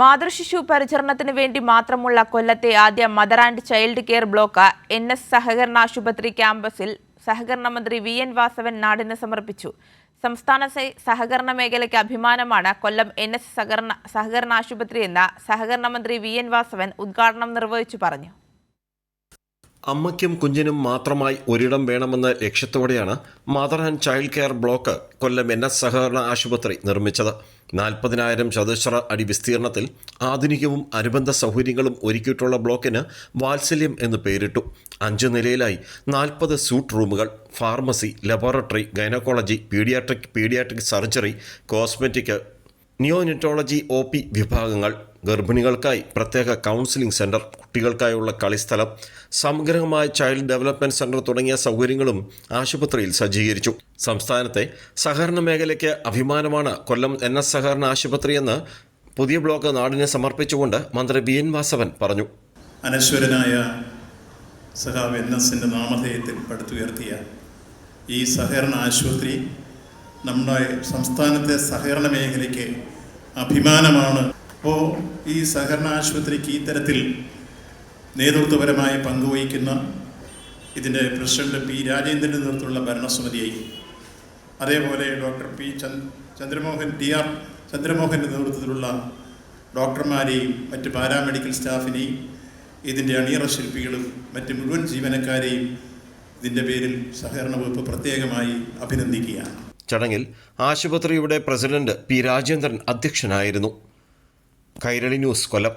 മാതൃശിശു പരിചരണത്തിന് വേണ്ടി മാത്രമുള്ള കൊല്ലത്തെ ആദ്യ mother and child care block N S സഹകരണ ആശുപത്രി ക്യാമ്പസിൽ സഹകരണ മന്ത്രി വി എൻ വാസവൻ നാടിന് സമർപ്പിച്ചു. സംസ്ഥാന സഹകരണ മേഖലയ്ക്ക് അഭിമാനമാണ് കൊല്ലം എൻ എസ് സഹകരണ സഹകരണ ആശുപത്രി എന്ന സഹകരണ മന്ത്രി വി എൻ വാസവൻ ഉദ്ഘാടനം നിർവഹിച്ചു പറഞ്ഞു. അമ്മയ്ക്കും കുഞ്ഞിനും മാത്രമായി ഒരിടം വേണമെന്ന ലക്ഷ്യത്തോടെയാണ് mother and child care block Kollam N S സഹകരണ ആശുപത്രി നിർമ്മിച്ചത്. നാൽപ്പതിനായിരം ചതുശ്ര അടി വിസ്തീർണത്തിൽ ആധുനികവും അനുബന്ധ സൗകര്യങ്ങളും ഒരുക്കിയിട്ടുള്ള ബ്ലോക്കിന് വാത്സല്യം എന്ന് പേരിട്ടു. അഞ്ച് നിലയിലായി നാൽപ്പത് സൂട്ട് റൂമുകൾ pharmacy laboratory gynaecology paediatric paediatric surgery cosmetic neonatology O P വിഭാഗങ്ങൾ ഗർഭിണികൾക്കായി പ്രത്യേക കൗൺസിലിംഗ് സെന്റർ കുട്ടികൾക്കായുള്ള കളിസ്ഥലം സമഗ്രമായ ചൈൽഡ് ഡെവലപ്മെന്റ് സെന്റർ തുടങ്ങിയ സൗകര്യങ്ങളും ആശുപത്രിയിൽ സജ്ജീകരിച്ചു. സംസ്ഥാനത്തെ സഹകരണ മേഖലയ്ക്ക് അഭിമാനമാണ് കൊല്ലം എൻ എസ് സഹകരണ ആശുപത്രിയെന്ന് പുതിയ ബ്ലോക്ക് നാടിനെ സമർപ്പിച്ചുകൊണ്ട് മന്ത്രി ബി എൻ വാസവൻ പറഞ്ഞു. അനശ്വരനായ സഹാവ് എൻ എസിന്റെ നാമധേയത്തിൽ പടുത്തുയർത്തിയ ഈ സഹകരണ ആശുപത്രി നമ്മുടെ സംസ്ഥാനത്തെ സഹകരണ മേഖലയ്ക്ക് അഭിമാനമാണ്. അപ്പോൾ ഈ സഹകരണ ആശുപത്രിക്ക് ഈ തരത്തിൽ നേതൃത്വപരമായി പങ്കുവഹിക്കുന്ന ഇതിന്റെ പ്രസിഡന്റ് പി രാജേന്ദ്രന്റെ നേതൃത്വത്തിലുള്ള ഭരണസമിതിയെയും. അതേപോലെ doctor P Chandramohan T R ചന്ദ്രമോഹന്റെ നേതൃത്വത്തിലുള്ള ഡോക്ടർമാരെയും മറ്റ് പാരാമെഡിക്കൽ സ്റ്റാഫിനെയും ഇതിന്റെ അണിയറ ശില്പികളും മറ്റ് മുഴുവൻ ജീവനക്കാരെയും ഇതിന്റെ പേരിൽ സഹകരണ വകുപ്പ് പ്രത്യേകമായി അഭിനന്ദിക്കുകയാണ്. ചടങ്ങിൽ ആശുപത്രിയുടെ പ്രസിഡന്റ് പി രാജേന്ദ്രൻ അധ്യക്ഷനായിരുന്നു. കൈരളി ന്യൂസ് കൊല്ലം.